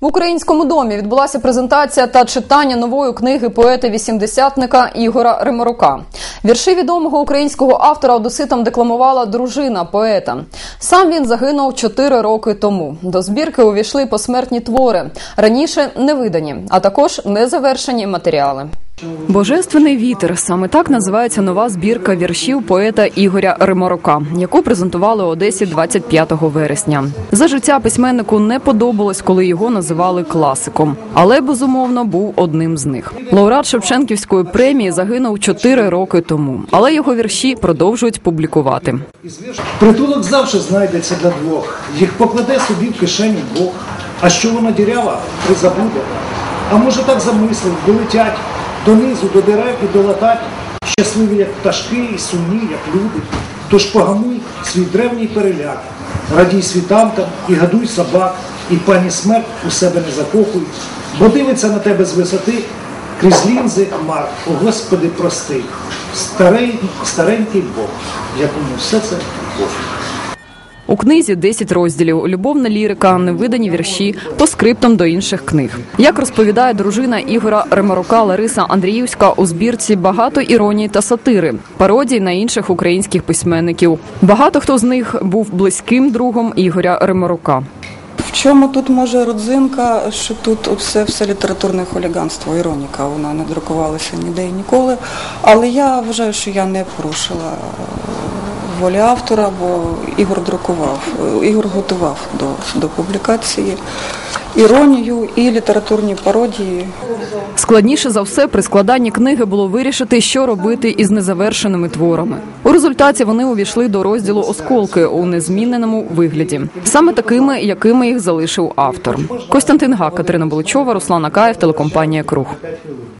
В українському домі відбулася презентація та читання нової книги поета-вісімдесятника Ігора Римарука. Вірші відомого українського автора одеситам декламувала дружина поета. Сам він загинув чотири роки тому. До збірки увійшли посмертні твори, раніше невидані, а також незавершені матеріали. Божественний вітер саме так називається нова збірка віршів поета Ігоря Римарука, яку презентували Одесі 25 вересня. За життя письменнику не подобалось, коли його називали класиком, але безумовно був одним з них. Лауреат Шевченківської премії загинув 4 роки тому, але його вірші продовжують публікувати. Притулок завжди знайдеться для двох. Їх покладе собі в кишеню Бог. А що вона дірява, призабуде. А може так замислив, долетять донизу, до дерев і долатать, щасливі, як пташки, і сумні, як люди. Тож погамуй свій древній переляк, радій світанкам і гадуй собак, і пані смерть у себе не закохуй, бо дивиться на тебе з висоти крізь лінзи хмар. О Господи, прости, старенький Бог, якому все це Бог. У книзі 10 розділів, любовна лірика, невидані вірші по скриптам до інших книг. Як розповідає дружина Ігора Ремарука Лариса Андріївська, у збірці багато іронії та сатири, пародій на інших українських письменників. Багато хто з них був близьким другом Ігоря Ремарука. В чому тут може родзинка, що тут все, все літературне хуліганство, іроніка, вона не друкувалася ніде і ніколи. Але я вважаю, що я не порушила волі автора, бо Ігор друкував, е, Ігор готував до, до публікації іронію і літературні пародії. Складніше за все при складанні книги було вирішити, що робити із незавершеними творами. У результаті вони увійшли до розділу осколки у незміненому вигляді, саме такими, якими їх залишив автор. Костянтин Гак, Катерина Буличова, Руслан Акаєв, телекомпанія Круг.